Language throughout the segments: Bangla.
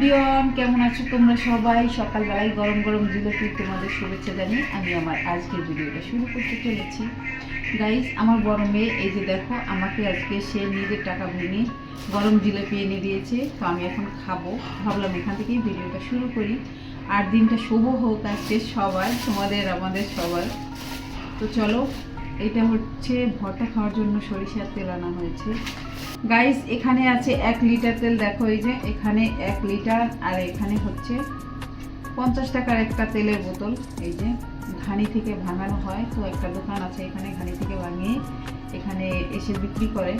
এভরিওয়ান, কেমন আছো তোমরা সবাই? সকালবেলায় গরম গরম জিলাপি তোমাদের শুভেচ্ছা জানিয়ে আমি আমার আজকের ভিডিওটা শুরু করতে চলেছি। গাইস আমার বড় মেয়ে, এই যে দেখো, আমাকে আজকে সে নিজের টাকা ভেঙে গরম জিলাপি এনে দিয়েছে, তো আমি এখন খাব। ভাবলাম এখান থেকেই ভিডিওটা শুরু করি। আর দিনটা শুভ হোক, আজকে সবার, তোমাদের, আমাদের সবার। তো চলো, এটা হচ্ছে ভর্তা খাওয়ার জন্য সরিষার তেল আনা হয়েছে। গাইস এখানে আছে এক লিটার তেল, দেখো এই যে, এখানে এক লিটার আর এখানে হচ্ছে পঞ্চাশ টাকার একটা তেলের বোতল। এই যে, ঘানি থেকে ভাঙানো হয়, তো একটা দোকান আছে এখানে ঘানি থেকে ভাঙিয়ে এখানে এসে বিক্রি করে।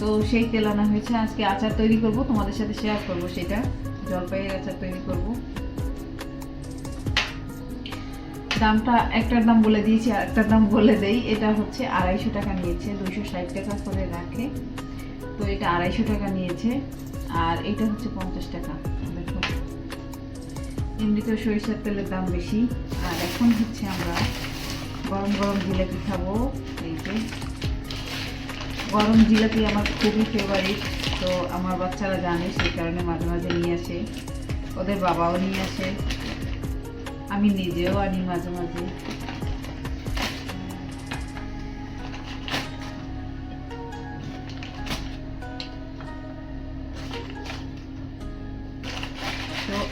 তো সেই তেল আনা হয়েছে। আজকে আচার তৈরি করব, তোমাদের সাথে শেয়ার করব সেটা। জলপাইয়ের আচার তৈরি করব। দামটা একটার দাম বলে দিয়েছি আর একটার দাম বলে দেই। এটা হচ্ছে আড়াইশো টাকা নিয়েছে দুশো ষাট টাকা করে রাখে। তো এটা আড়াইশো টাকা নিয়েছে। আর এটা হচ্ছে পঞ্চাশ টাকা। দেখো। এমনিতে সরিষার তেলের দাম বেশি। আর এখন হচ্ছে আমরা গরম গরম জিলাপি খাব। এই যে। গরম জিলাপি আমার খুবই ফেভারিট তো আমার বাচ্চারা জানে, সেই কারণে মাঝে মাঝে নিয়ে আসে। ওদের বাবাও নিয়ে আসে। আমি নিজেও আনি মাঝে মাঝে।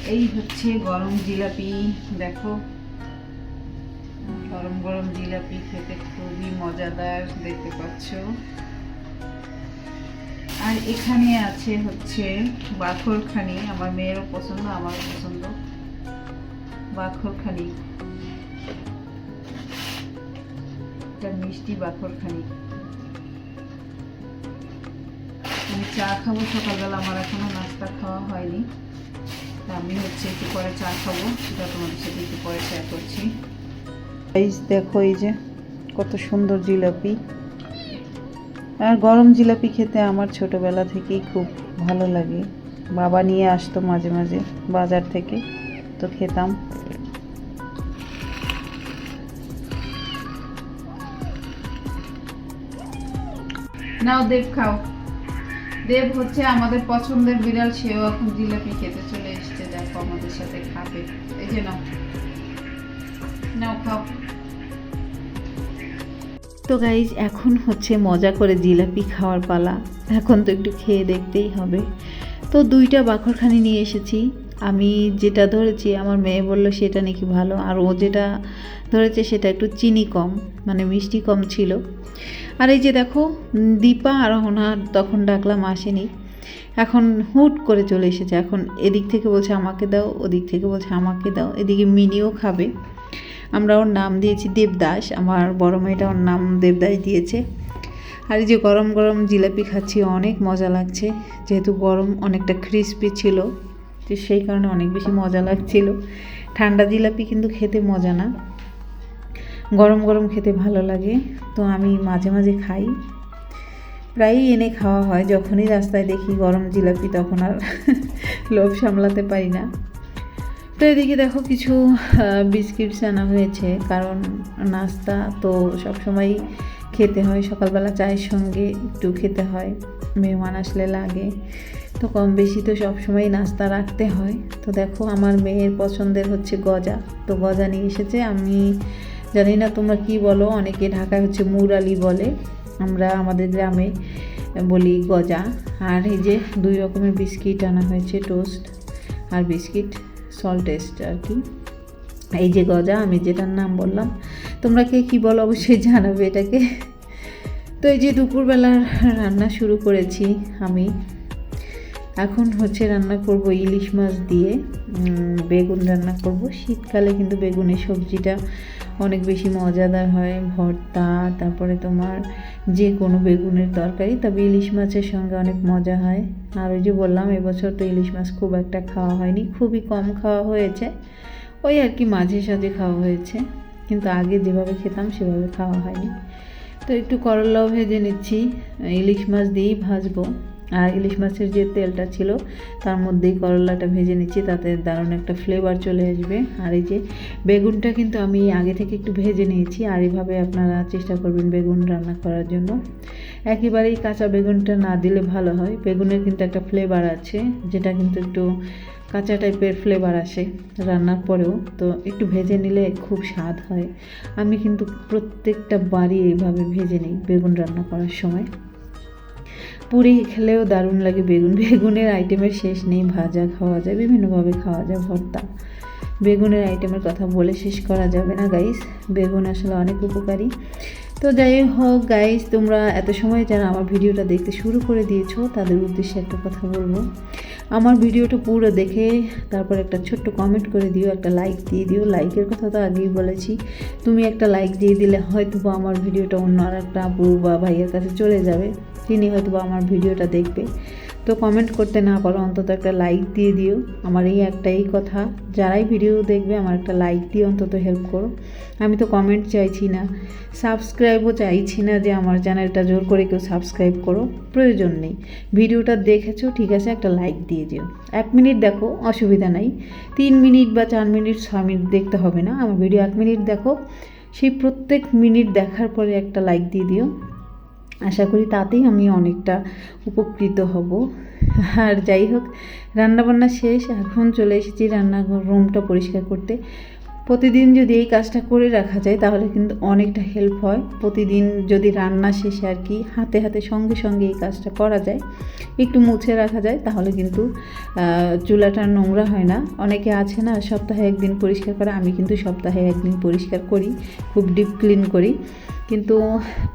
এই হচ্ছে গরম জিলাপি, দেখো। গরম গরম জিলাপি খেতে খুবই মজাদার, দেখতে পাচ্ছ। আর এখানে আছে হচ্ছে বাখরখানি, আমার মেয়েরও পছন্দ, আমারও পছন্দ। বাখরখানি। এটা মিষ্টি বাখরখানি। আমি চা খাব সকালবেলা, আমার এখনও নাস্তা খাওয়া হয়নি। আমি হচ্ছে একটু পরে চা খাব। সেটা তোমাদের সাথে একটু পরে শেয়ার করছি। এই দেখো এই যে কত সুন্দর জিলাপি। আর গরম জিলাপি খেতে আমার ছোটবেলা থেকেই খুব ভালো লাগে। বাবা নিয়ে আসতো মাঝে মাঝে বাজার থেকে তো খেতাম। নাও দেব খাও। দেব হচ্ছে আমাদের পছন্দের বিড়াল সেও এখন জিলাপি খেতে চলে তো গাইজ এখন হচ্ছে মজা করে জিলাপি খাওয়ার পালা। এখন তো একটু খেয়ে দেখতেই হবে। তো দুইটা বাখরখানি নিয়ে এসেছি। আমি যেটা ধরেছি, আমার মেয়ে বলল সেটা নাকি ভালো। আর ও যেটা ধরেছে সেটা একটু চিনি কম মানে মিষ্টি কম ছিল। আর এই যে দেখো, দীপা আর অহনা তখন ডাকলাম আসেনি। এখন হুট করে চলে এসেছে। এখন এদিক থেকে বলছে, আমাকে দাও। ওদিক থেকে বলছে, আমাকে দাও। এদিকে মিনিও খাবে। আমরা ওর নাম দিয়েছি দেবদাস। আমার বড় মেয়েটা ওর নাম দেবদাস দিয়েছে। আর এই যে গরম গরম জিলাপি খাচ্ছি, অনেক মজা লাগছে। যেহেতু গরম অনেকটা ক্রিসপি ছিল, তো সেই কারণে অনেক বেশি মজা লাগছিল। ঠান্ডা জিলাপি কিন্তু খেতে মজা না। গরম গরম খেতে ভালো লাগে। তো আমি মাঝে মাঝে খাই। প্রায়ই এনে খাওয়া হয়। যখনই রাস্তায় দেখি গরম জিলাপি, তখন আর লোভ সামলাতে পারি না। তো এদিকে দেখো কিছু বিস্কিটস আনা হয়েছে। কারণ নাস্তা তো সবসময় খেতে হয়। সকালবেলা চায়ের সঙ্গে একটু খেতে হয়। মেহমান আসলে লাগে। তো কম বেশি তো সবসময় নাস্তা রাখতে হয়। তো দেখো আমার মেয়ের পছন্দের হচ্ছে গজা। তো গজা নিয়ে এসেছে। আমি জানি না তোমরা কি বলো, অনেকে ঢাকায় হচ্ছে মুরালি বলে। আমরা আমাদের গ্রামে বলি গজা। আর এই যে দুই রকমের বিস্কিট আনা হয়েছে, টোস্ট আর বিস্কিট সল্ট টেস্ট আর কি। এই যে গজা, আমি যেটার নাম বললাম, তোমরা কে কী বলো অবশ্যই জানাবে এটাকে। তো এই যে দুপুরবেলার রান্না শুরু করেছি আমি। এখন হচ্ছে রান্না করব ইলিশ মাছ দিয়ে। বেগুন রান্না করব। শীতকালে কিন্তু বেগুনের সবজিটা অনেক বেশি মজাদার হয়, ভর্তা, তারপরে তোমার যে কোনো বেগুনের তরকারি, তবে ইলিশ মাছের সঙ্গে অনেক মজা হয়। আর ওই যে বললাম, এবছর তো ইলিশ মাছ খুব একটা খাওয়া হয়নি, খুবই কম খাওয়া হয়েছে। ওই আর কি মাঝে সাঝে খাওয়া হয়েছে, কিন্তু আগে যেভাবে খেতাম সেভাবে খাওয়া হয়নি। তো একটু করলাও ভেজে নিচ্ছি, ইলিশ মাছ দিয়েই ভাজবো। আর ইলিশ মাছের যে তেলটা ছিল, তার মধ্যেই করলাটা ভেজে নিচ্ছি, তাতে দারুণ একটা ফ্লেভার চলে আসবে। আর এই যে বেগুনটা কিন্তু আমি আগে থেকে একটু ভেজে নিয়েছি, আর এইভাবে আপনারা চেষ্টা করবেন বেগুন রান্না করার জন্য। একেবারেই কাঁচা বেগুনটা না দিলে ভালো হয়, বেগুনের কিন্তু একটা ফ্লেভার আছে, যেটা কিন্তু একটু কাঁচা টাইপের ফ্লেভার আসে রান্নার পরেও, তো একটু ভেজে নিলে খুব স্বাদ হয়। আমি কিন্তু প্রত্যেকটা বাড়ি এইভাবে ভেজে নিই বেগুন রান্না করার সময়। পুরি খেলেও দারুণ লাগে বেগুন। বেগুনের আইটেমের শেষ নেই, ভাজা খাওয়া যায়, বিভিন্নভাবে খাওয়া যায় ভর্তা। বেগুনের আইটেমের কথা বলে শেষ করা যাবে না গাইস বেগুন আসলে অনেক উপকারী। তো যাই হোক গাইস তোমরা এত সময় যারা আমার ভিডিওটা দেখতে শুরু করে দিয়েছ, তাদের উদ্দেশ্যে একটা কথা বলব। আমার ভিডিওটা পুরো দেখে তারপর একটা ছোট্ট কমেন্ট করে দিও, একটা লাইক দিয়ে দিও। লাইকের কথা তো আগেই বলেছি। তুমি একটা লাইক দিয়ে দিলে হয়তো বা আমার ভিডিওটা অন্য আর একটা আপু বা ভাইয়ের কাছে চলে যাবে। তিনি হয়তো বা আমার ভিডিওটা দেখবে। তো কমেন্ট করতে না পারো, অন্তত একটা লাইক দিয়ে দিও। আমার এই একটাই কথা, যারাই ভিডিও দেখবে আমার একটা লাইক দিয়ে অন্তত হেল্প করো। আমি তো কমেন্ট চাইছি না সাবস্ক্রাইবও চাইছি না যে আমার চ্যানেলটা জোর করে কেউ সাবস্ক্রাইব করো, প্রয়োজন নেই। ভিডিওটা দেখেছ, ঠিক আছে, একটা লাইক দিয়ে দিও। এক মিনিট দেখো, অসুবিধা নাই। তিন মিনিট বা চার মিনিট ছ মিনিট দেখতে হবে না। আমার ভিডিও এক মিনিট দেখো, সেই প্রত্যেক মিনিট দেখার পরে একটা লাইক দিয়ে দিও। আশা করি তাতেই আমি অনেকটা উপকৃত হব। আর যাই হোক, রান্নাবান্না শেষ, এখন চলে এসেছি রান্নাঘর রুমটা পরিষ্কার করতে। প্রতিদিন যদি এই কাজটা করে রাখা যায়, তাহলে কিন্তু অনেকটা হেল্প হয়। প্রতিদিন যদি রান্না শেষে আর কি হাতে হাতে সঙ্গে সঙ্গে এই কাজটা করা যায়, একটু মুছে রাখা যায়, তাহলে কিন্তু চুলাটা নোংরা হয় না। অনেকে আছে না, সপ্তাহে একদিন পরিষ্কার করে, আমি কিন্তু সপ্তাহে একদিন পরিষ্কার করি, খুব ডিপ ক্লিন করি। কিন্তু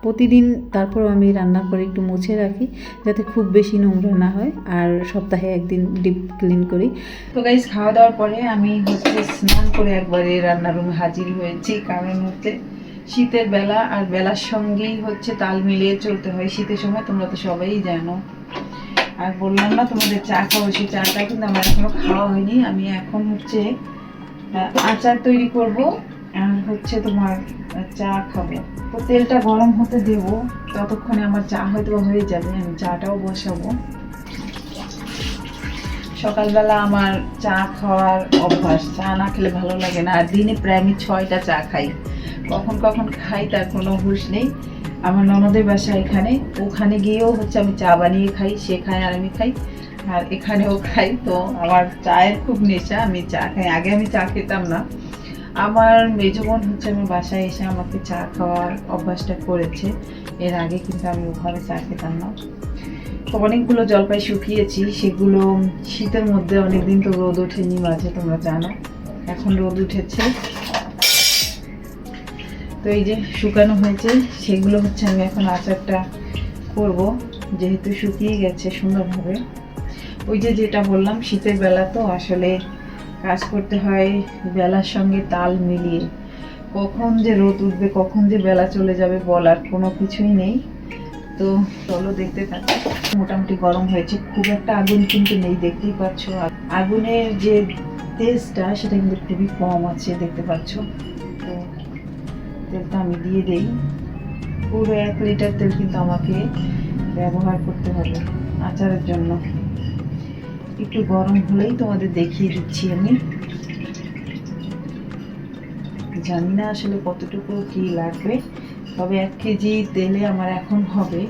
প্রতিদিন তারপর আমি রান্না করে একটু মুছে রাখি, যাতে খুব বেশি নোংরা না হয় আর সপ্তাহে একদিন ডিপ ক্লিন করি। তো গাইজ খাওয়া দাওয়ার পরে আমি হচ্ছে স্নান করে একবারে রান্নার রুমে হাজির হয়েছি। কারণ হচ্ছে শীতের বেলা আর বেলার সঙ্গেই হচ্ছে তাল মিলিয়ে চলতে হয় শীতের সময়, তোমরা তো সবাই জানো। আর বললাম না, তোমাদের চা খাওয়া সেই চাটা কিন্তু আমার এখনও খাওয়া হয়নি। আমি এখন হচ্ছে আচার তৈরি করব। আর হচ্ছে তোমার চা খাব। তো তেলটা গরম হতে দেব, ততক্ষণে আমার চা হয়তো হয়ে যাবে, আমি চাটাও বসাবো। সকালবেলা আমার চা খাওয়ার অভ্যাস, চা না খেলে ভালো লাগে না, আর দিনে প্রায় আমি ছয়টা চা খাই। কখন কখন খাই তার কোনো হুঁশ নেই। আমার ননদের বাসা এখানে, ওখানে গিয়েও হচ্ছে আমি চা বানিয়ে খাই, সে খায় আর আমি খাই, আর এখানেও খাই। তো আমার চায়ের খুব নেশা, আমি চা খাই। আগে আমি চা খেতাম না। আমার মেজো বোন হচ্ছে আমার বাসায় এসে আমাকে চা খাওয়ার অভ্যাসটা করেছে। এর আগে কিন্তু আমি ওভাবে চা খেতাম না। তো অনেকগুলো জলপাই শুকিয়েছি, সেগুলো শীতের মধ্যে অনেকদিন তো রোদ ওঠেনি মাঝে, তোমরা জানো। এখন রোদ উঠেছে। তো এই যে শুকানো হয়েছে, সেগুলো হচ্ছে আমি এখন আচারটা করব। যেহেতু শুকিয়ে গেছে সুন্দরভাবে। ওই যে যেটা বললাম, শীতের বেলা তো আসলে কাজ করতে হয়, বেলার সঙ্গে তাল মিলিয়ে। কখন যে রোদ উঠবে, কখন যে বেলা চলে যাবে বলার কোনো কিছুই নেই। তো চলো দেখতে থাকি। মোটামুটি গরম হয়েছে। খুব একটা আগুন কিন্তু নেই, দেখতেই পাচ্ছ। আগুনের যে তেজটা, সেটা কিন্তু খুবই কম আছে, দেখতে পাচ্ছ। তো তেলটা আমি দিয়ে দেই। পুরো এক লিটার তেল কিন্তু আমাকে ব্যবহার করতে হবে আচারের জন্য। একটু গরম হলেই তোমাদের দেখিয়ে দিচ্ছি আমি। জানি না আসলে কতটুকু কি লাগবে, তবে এক কেজি তেলে আমার এখন হবে।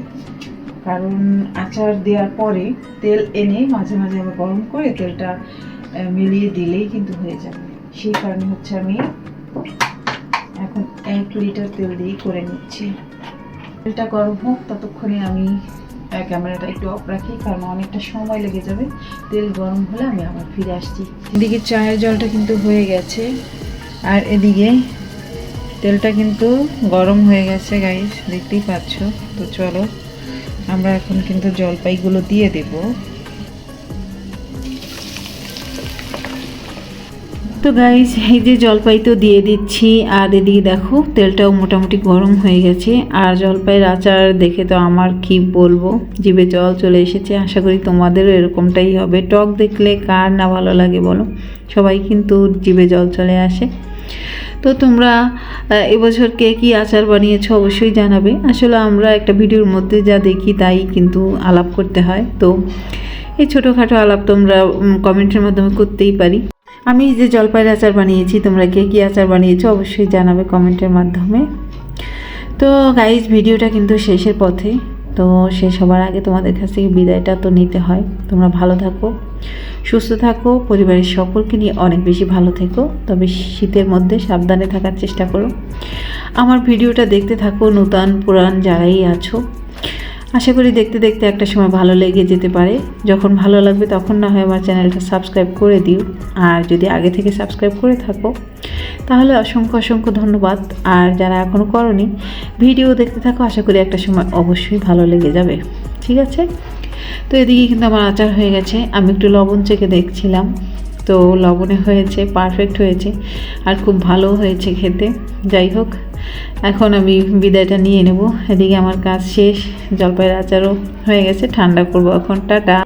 কারণ আচার দেওয়ার পরে তেল এনে মাঝে মাঝে আবার গরম করে তেলটা মিলিয়ে দিলেই কিন্তু হয়ে যাবে। সেই কারণে হচ্ছে আমি এখন এক লিটার তেল দিয়েই করে নিচ্ছি। তেলটা গরম হোক, ততক্ষণে আমি ক্যামেরাটা একটু অফ রাখি, কারণ অনেকটা সময় লেগে যাবে। তেল গরম হলে আমি আবার ফিরে আসছি। এদিকে চায়ের জলটা কিন্তু হয়ে গেছে, আর এদিকে তেলটা কিন্তু গরম হয়ে গেছে গাইস দেখতেই পাচ্ছ। তো চলো, আমরা এখন কিন্তু জলপাইগুলো দিয়ে দেবো। তো গাইজ এই যে জলপাই তো দিয়ে দিচ্ছি, আর এদিকে দেখো, তেলটাও মোটামুটি গরম হয়ে গেছে। আর জলপাইয়ের আচার দেখে তো আমার কি বলব, জিভে জল চলে এসেছে, আশা করি তোমাদেরও এরকমটাই হবে। টক দেখলে কার না ভালো লাগে বলো? সবাই কিন্তু জিভে জল চলে আসে। তো তোমরা এবছর কে কী আচার বানিয়েছো অবশ্যই জানাবে। আসলে আমরা একটা ভিডিওর মধ্যে যা দেখি তাই কিন্তু আলাপ করতে হয়। তো এই ছোটোখাটো আলাপ তোমরা কমেন্টের মাধ্যমে করতেই পারি। আমি যে জলপাইয়ের আচার বানিয়েছি, তোমরা কে কী আচার বানিয়েছো অবশ্যই জানাবে কমেন্টের মাধ্যমে। তো গাইজ ভিডিওটা কিন্তু শেষের পথে। তো শেষ হবার আগে তোমাদের কাছ থেকে বিদায়টা তো নিতে হয়। তোমরা ভালো থাকো, সুস্থ থাকো, পরিবারের সকলকে নিয়ে অনেক বেশি ভালো থেকো। তবে শীতের মধ্যে সাবধানে থাকার চেষ্টা করো। আমার ভিডিওটা দেখতে থাকো, নূতন পুরাণ যারাই আছো। আশা করি দেখতে দেখতে একটা সময় ভালো লেগে যেতে পারে। যখন ভালো লাগবে তখন না হয় আমার চ্যানেলটা সাবস্ক্রাইব করে দিও। আর যদি আগে থেকে সাবস্ক্রাইব করে থাকো, তাহলে অসংখ্য অসংখ্য ধন্যবাদ। আর যারা এখনও করনি, ভিডিও দেখতে থাকো, আশা করি একটা সময় অবশ্যই ভালো লেগে যাবে। ঠিক আছে? তো এদিকে কিন্তু আমার আচার হয়ে গেছে। আমি একটু লবণ চেকে দেখছিলাম। তো লবণে হয়েছে পারফেক্ট হয়েছে আর খুব ভালো হয়েছে খেতে। যাই হোক, এখন আমি বিদায়টা নিয়ে নেব। এদিকে আমার কাজ শেষ, জলপাইয়ের আচারও হয়ে গেছে, ঠান্ডা করব এখন। টাটা!